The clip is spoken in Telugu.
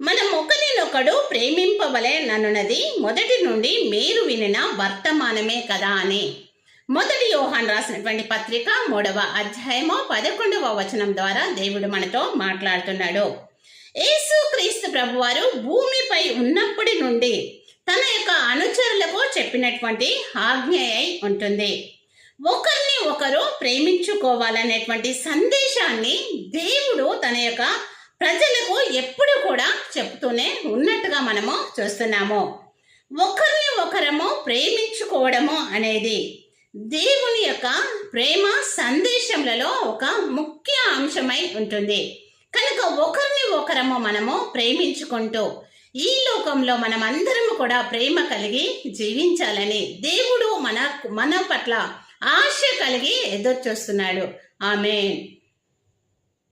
మనం ఒకరినొకడు ప్రేమింపవలే నన్నున్నది మొదటి నుండి మీరు వినిన వర్తమానమే కదా అని. మొదటి యోహాన్ రాసినటువంటి పత్రిక మూడవ అధ్యాయము పదకొండవ వచనం ద్వారా దేవుడు మనతో మాట్లాడుతున్నాడు. యేసు క్రీస్తు ప్రభువారు భూమిపై ఉన్నప్పటి నుండి తన యొక్క అనుచరులకు చెప్పినటువంటి ఆజ్ఞ అయి ఉంటుంది. ఒకరిని ఒకరు ప్రేమించుకోవాలనేటువంటి సందేశాన్ని దేవుడు తన యొక్క ప్రజలకు ఎప్పుడు కూడా చెప్తూనే ఉన్నట్టుగా మనము చూస్తున్నాము. ఒకరిని ఒకరము ప్రేమించుకోవడము అనేది దేవుని యొక్క ప్రేమ సందేశములలో ఒక ముఖ్య అంశమై ఉంటుంది. కనుక ఒకరిని ఒకరము మనము ప్రేమించుకుంటూ ఈ లోకంలో మనం అందరము కూడా ప్రేమ కలిగి జీవించాలని దేవుడు మన మన పట్ల ఆశ కలిగి ఎదురు చూస్తున్నాడు ఆమె